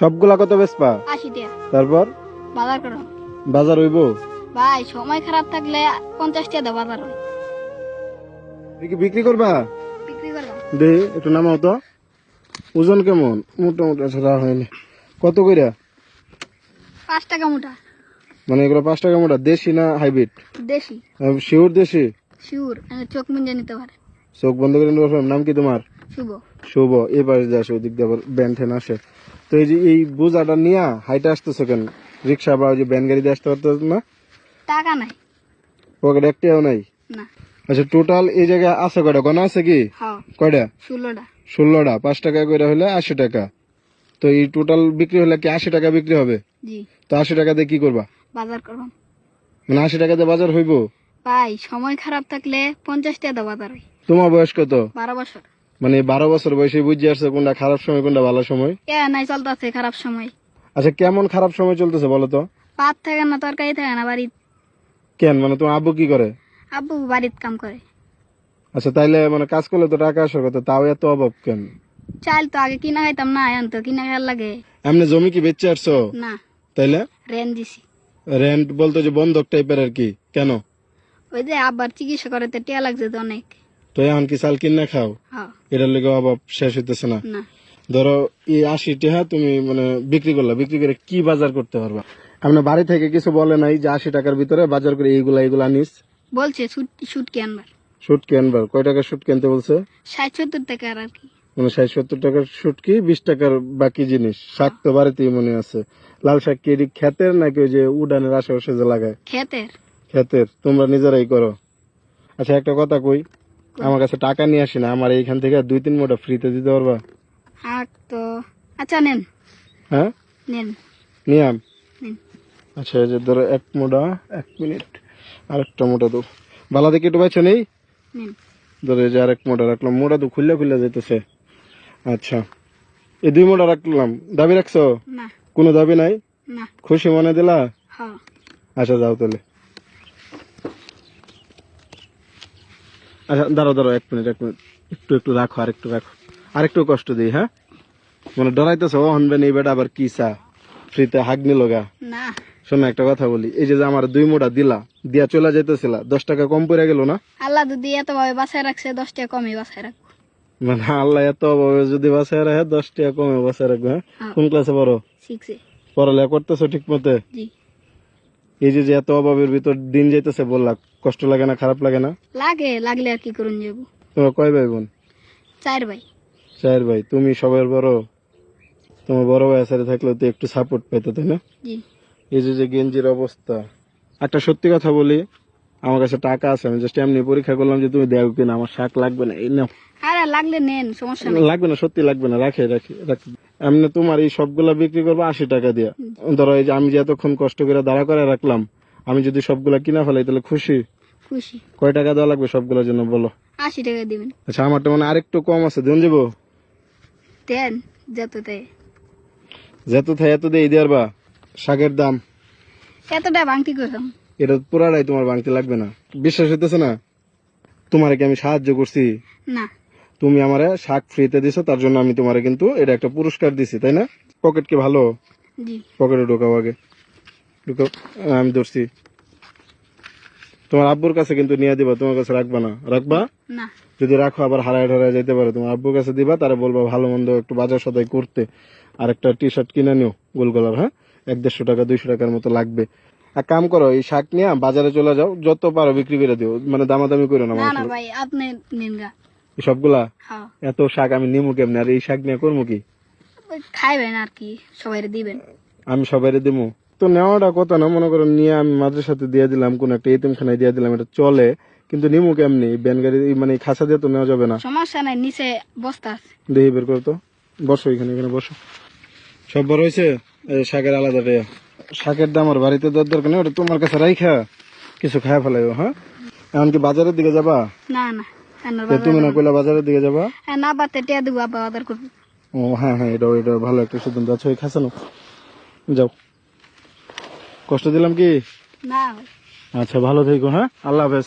সবগুলা কত আশি টাকা। তারপর? বাজার করো। বাজার হইব? ভাই সময় খারাপ থাকলে পঞ্চাশ টাকা দাও বাজার হয়। বিক্রি করবা? বিক্রি করলাম দে একটু নামাও তো। ওজন কেমন? মোটামুটি ছাড়া হয়নি কত কইরা? পাঁচ টাকা মোটা। মানে এগুলো পাঁচ টাকা মোটা। দেশি না হাইব্রিড? দেশি। শিওর দেশি? শিউর চোখ মুঞ্জে নিতে পারে। চোখ বন্ধ করে নাম কি তোমার? শুভ। শুভ। এই পাশে দিয়ে আসে ওদিক দিয়ে আবার ব্যান ঠেন আসে। তো এই যে এই বোঝাটা নিয়ে হাইটে আসতেছো কেন? রিক্সা বা ওই যে ব্যান গাড়ি দিয়ে আসতে পারতো না? টাকা নাই। পকেট একটাও নাই? না। আচ্ছা টোটাল এই জায়গায় আছে কয়টা? গনা আছে কি? হ্যাঁ। কয়টা? ষোলোটা। ষোলোটা। পাঁচ টাকা করে হলে আশি টাকা। তো এই টোটাল বিক্রি হলে কি আশি টাকা বিক্রি হবে? তো আশি টাকা দিয়ে কি করবা? বাজার করলাম মানে আশি টাকা দিয়ে বাজার হইব? ভাই সময় খারাপ থাকলে পঞ্চাশ টাকা বাজার হয়। তোমার বয়স কত? বারো বছর। মানে বারো বছর বয়সে বুঝে আসছে কোনটা খারাপ সময় কোনটা ভালো সময়। এ নাই চলতেছে খারাপ সময়। আচ্ছা কেমন খারাপ সময় চলতেছে বলো তো? পাত থাকে না তরকারি থাকে না বাড়ির কেন? মানে তোমার আব্বু কি করে? আব্বু বাড়িতে কাম করে। আচ্ছা তাইলে মানে কাজ করলে তো টাকা আসার কথা তাও এত অভাব কেন? চাল তো আগে কিনা খাইতাম না এখন তো কিনা খাওয়ার লাগে। এমনি জমি কি বেচে আসছো? না। তাইলে? রেন্ট দিছি। রেন্ট বলতে যে বন্ধক টাইপের আর কি কেন? ওই যে আবার চিকিৎসা করে তো টিয়া লাগছে তো অনেক। তো এখন কি চাল কিনে খাও? হ্যাঁ। এটার লেগে অভাব শেষ হইতেছে না। ধরো এই আশি টাকা তুমি মানে বিক্রি করলা বিক্রি করে কি বাজার করতে পারবা? আপনার বাড়ি থেকে কিছু বলে নাই যে আশি টাকার ভিতরে বাজার করে এইগুলা এইগুলা আনিস। বলছে শুটকি আনবার। শুটকি আনবার। কয় টাকা শুটকি আনতে বলছে? ষাট সত্তর টাকা আর কি। মানে ষাট সত্তর টাকার শুটকি বিশ টাকার বাকি জিনিস। শাক তো বাড়িতেই মনে আছে। লাল শাক কি এটি ক্ষেতের নাকি ওই যে উডানের আশেপাশে যে লাগায়? খেতের ক্ষেতের। তোমরা নিজেরাই করো। আচ্ছা একটা কথা কই। আমার কাছে টাকা নিয়ে আসি না আমার এইখান থেকে দুই তিন মোটা ফ্রিতে দিতে পারবা? হাক তো আচ্ছা নেন। হ্যাঁ? নেন। নিয়াম আচ্ছা এই যে ধরো এক মোটা এক মিনিট আরেকটা মোটা দো। বালা দেখে একটু বাইছে নেই? নেন। ধরো যে আরেক মোটা রাখলাম মোটা তো খুললে খুললে যেতেছে আচ্ছা এই দুই মোটা রাখলাম। দাবি রাখছো? না। কোনো দাবি নাই? না। খুশি মনে দিলা? হ্যাঁ। আচ্ছা যাও তাহলে। আচ্ছা দাঁড়াও দাঁড়াও এক মিনিট এক মিনিট। একটু একটু রাখো আর একটু রাখো। আর একটু কষ্ট দিই হ্যাঁ? মানে ডরাইতেছ ও হনবে নেই বেটা আবার কি চা? ফ্রিতে হাগ নিল গা? শোনো একটা কথা বলি। এই যে আমার দুই মোটা দিলা দিয়া চলে যাইতেছিলা দশ টাকা কম পড়ে গেল না? আল্লাহ যদি এত ভাবে বাসায় রাখছে দশ টাকা কমই বাসায় রাখব। মানে আল্লাহ এত অভাবে যদি বাসায় রাখে দশ টাকা কমে বাসায় রাখবে হ্যাঁ? হ্যাঁ। কোন ক্লাসে পড়ো? পড়ালেখা করতেছো ঠিক মতে জি। এই যে এত অভাবের ভিতর দিন যাইতেছে বললা কষ্ট লাগে না খারাপ লাগে না? লাগে লাগলে আর কি করুন যাব। তোমরা কয় ভাই বোন? চার ভাই। চার ভাই। তুমি সবার বড়? তোমার বড় ভাই আসারে থাকলে তো একটু সাপোর্ট পেতো তাই না? জি। এই যে যে গেঞ্জির অবস্থা। একটা সত্যি কথা বলি আমার কাছে টাকা আছে আমি জাস্ট এমনি পরীক্ষা করলাম যে তুমি দেও কিনা আমার শাক লাগবে না এই নাও। আরে লাগলে নেন সমস্যা নেই। লাগবে না সত্যি লাগবে না রাখে রাখি রাখি। এমনি তোমার এই সবগুলা বিক্রি করব আশি টাকা দিয়া। ধরো এই যে আমি যে এতক্ষণ কষ্ট করে দাঁড়া করে রাখলাম আমি যদি সবগুলা কিনা ফেলাই তাহলে খুশি? খুশি। কয় টাকা দেওয়া লাগবে সবগুলোর জন্য বলো? আশি টাকা দিবেন। আচ্ছা আমারটা মানে আরেকটু কম আছে দেন যাব? দেন যত দেয়। যেত থাই এত দিয়ে দেওয়ার বা শাকের দাম। এতটা ভাঙতি করতাম এটা পুরাটাই তোমার ভাঙতে লাগবে না। বিশ্বাস হইতেছে না? তোমারে কি আমি সাহায্য করছি? না। তুমি আমারে শাক ফ্রিতে দিছো তার জন্য আমি তোমারে কিন্তু এটা একটা পুরস্কার দিছি তাই না? পকেট কি ভালো? জি। পকেটে ঢোকাও আগে। ঢুকাও। আমি ধরছি। তোমার আব্বুর কাছে কিন্তু নিয়ে দিবা তোমার কাছে রাখবা না। রাখবা? না। যদি রাখো আবার হারায় ঢারায় যেতে পারে। তোমার আব্বুর কাছে দিবা তারা বলবা ভালো মন্দ একটু বাজার সদাই করতে। আর একটা টি শার্ট কিনে নিও গোল গলার হ্যাঁ? এক দেড়শো টাকা দুইশো টাকার মতো লাগবে। এক কাম করো এই শাক নিয়ে বাজারে চলে যাও যত পারো বিক্রি করে দিও মানে দামাদামি করো না ভাই আপনি নিন গা। সবগুলা? হ্যাঁ। এত শাক আমি নিমু কেমনে? আর এই শাক নিয়ে করব কি? খাইবেন আর কি সবাই দিবেন। আমি সবাই দিমু। তো নেওয়াটা কথা না মনে করো নিয়ে আমি মাদ্রাসাতে দিয়ে দিলাম কোন একটা এতিমখানায় দিয়ে দিলাম এটা চলে কিন্তু নিমু কেমনি? ব্যান গাড়ি মানে খাসা দিয়ে তো নেওয়া যাবে না। সমস্যা নাই নিচে বস্তা আছে। দেখি বের করো তো। বসো এখানে এখানে বসো। সব বড় হয়েছে? এই শাকের আলাদা শাকের দাম আর বাড়িতে দেওয়ার দরকার নেই ওটা তোমার কাছে রাইখা কিছু খায় ফেলাইও হ্যাঁ? এমনকি বাজারের দিকে যাবা? না না তুমি না কইলা বাজারের দিকে যাবা? না বাতে টিয়া দেবো বাজার করব। ও হ্যাঁ হ্যাঁ এটা এটা ভালো একটা সিদ্ধান্ত। আছে ওই খাসানো যাও। কষ্ট দিলাম কি? না। আচ্ছা ভালো থেকো হ্যাঁ? আল্লাহ হাফেজ।